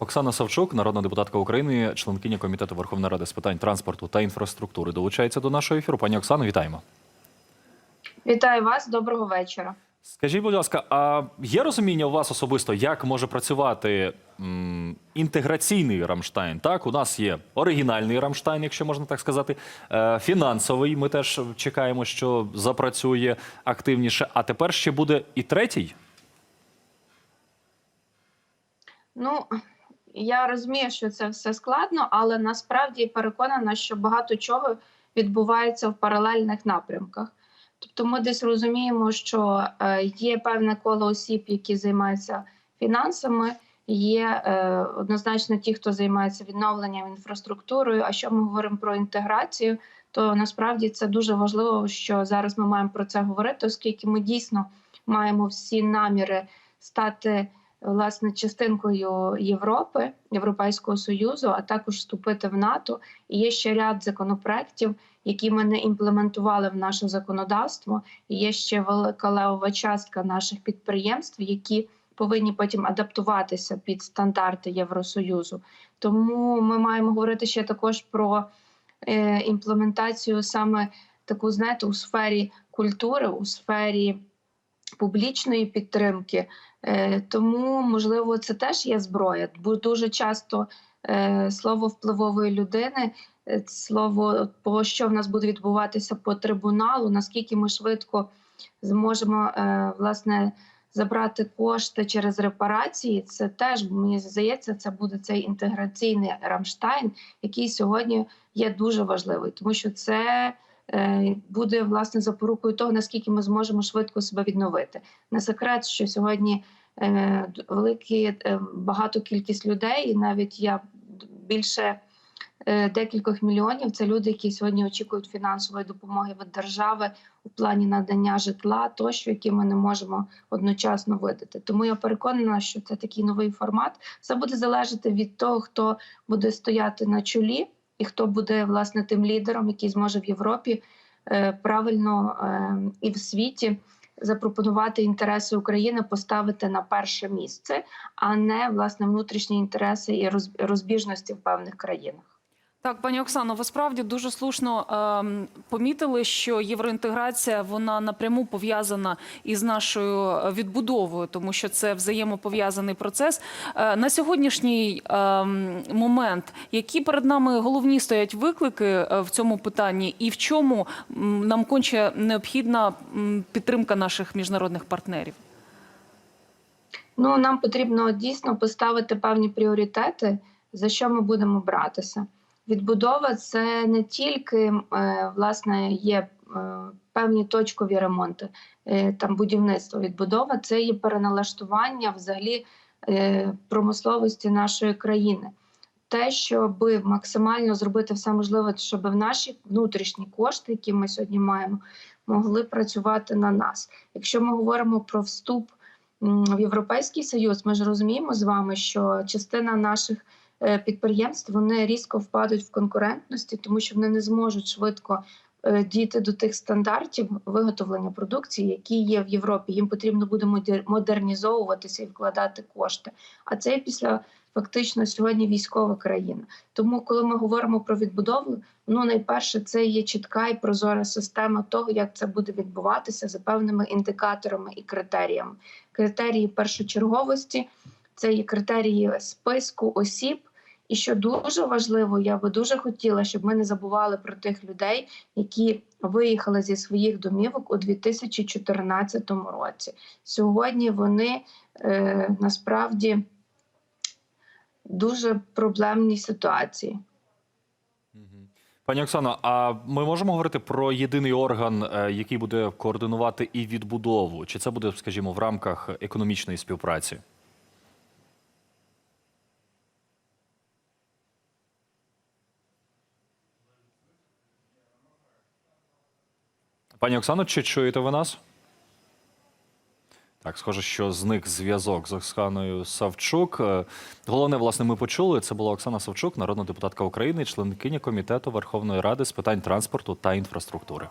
Оксана Савчук, народна депутатка України, членкиня комітету Верховної Ради з питань транспорту та інфраструктури, долучається до нашого ефіру. Пані Оксано, вітаємо. Вітаю вас, доброго вечора. Скажіть, будь ласка, а є розуміння у вас особисто, як може працювати м, інтеграційний Рамштайн? Так, у нас є оригінальний Рамштайн, якщо можна так сказати, е, фінансовий. Ми теж чекаємо, що запрацює активніше. А тепер ще буде і третій. Ну я розумію, що це все складно, але насправді переконана, що багато чого відбувається в паралельних напрямках. Тобто, ми десь розуміємо, що е, є певне коло осіб, які займаються фінансами. Є е, однозначно ті, хто займається відновленням інфраструктурою. А що ми говоримо про інтеграцію, то насправді це дуже важливо, що зараз ми маємо про це говорити, оскільки ми дійсно маємо всі наміри стати власне частинкою Європи, Європейського союзу, а також вступити в НАТО. І є ще ряд законопроєктів, які ми не імплементували в наше законодавство. І є ще велика левова частка наших підприємств, які повинні потім адаптуватися під стандарти Євросоюзу. Тому ми маємо говорити ще також про е, імплементацію саме таку, знаєте, у сфері культури, у сфері публічної підтримки. Е, тому, можливо, це теж є зброя, бо дуже часто е, слово впливової людини, е, слово того, що в нас буде відбуватися по трибуналу, наскільки ми швидко зможемо власне забрати кошти через репарації. Це теж мені здається, це буде цей інтеграційний Рамштайн, який сьогодні є дуже важливий, тому що це. Е, Буде власне запорукою того, наскільки ми зможемо швидко себе відновити. Не секрет, що сьогодні е, великі е, багато кількість людей, і навіть я більше декількох мільйонів. Це люди, які сьогодні очікують фінансової допомоги від держави у плані надання житла, тощо, які ми не можемо одночасно видати. Тому я переконана, що це такий новий формат. Все буде залежати від того, хто буде стояти на чолі, і хто буде власне тим лідером, який зможе в Європі е, правильно е, і в світі запропонувати інтереси України поставити на перше місце, а не власне внутрішні інтереси і роз- розбіжності в певних країнах. Так, пані Оксано, ви справді дуже слушно ем, помітили, що євроінтеграція вона напряму пов'язана із нашою е, відбудовою, тому що це взаємопов'язаний процес. Е, на сьогоднішній ем, момент, які перед нами головні стоять виклики е, в цьому питанні, і в чому нам конче необхідна підтримка наших міжнародних партнерів? Ну нам потрібно дійсно поставити певні пріоритети, за що ми будемо братися. Відбудова це не тільки е, власне є е, певні точкові ремонти, е, там будівництво. Відбудова це є переналаштування взагалі промисловості нашої країни. Те, щоб максимально зробити все можливе, щоб наші внутрішні кошти, які ми сьогодні маємо, могли працювати на нас. Якщо ми говоримо про вступ в Європейський Союз, ми ж розуміємо з вами, що частина наших підприємств вони різко впадуть в конкурентності, тому що вони не зможуть швидко е, дійти до тих стандартів виготовлення продукції, які є в Європі. Їм потрібно буде модер- модернізовуватися і вкладати кошти. А це після фактично сьогодні військова країна. Тому, коли ми говоримо про відбудову, ну найперше це є чітка і прозора система того, як це буде відбуватися за певними індикаторами і критеріями. Критерії першочерговості це є критерії списку осіб. І що дуже важливо, я би дуже хотіла, щоб ми не забували про тих людей, які виїхали зі своїх домівок у 2014 році. Сьогодні вони е, насправді дуже проблемній ситуації. Пані Оксано, а ми можемо говорити про єдиний орган, е, який буде координувати і відбудову? Чи це буде, скажімо, в рамках економічної співпраці? Пані Оксано, чи чуєте ви нас? Так, схоже, що зник зв'язок з Оксаною Савчук. Е, Головне, власне, ми почули. Це була Оксана Савчук, народна депутатка України, членкиня комітету Верховної Ради з питань транспорту та інфраструктури.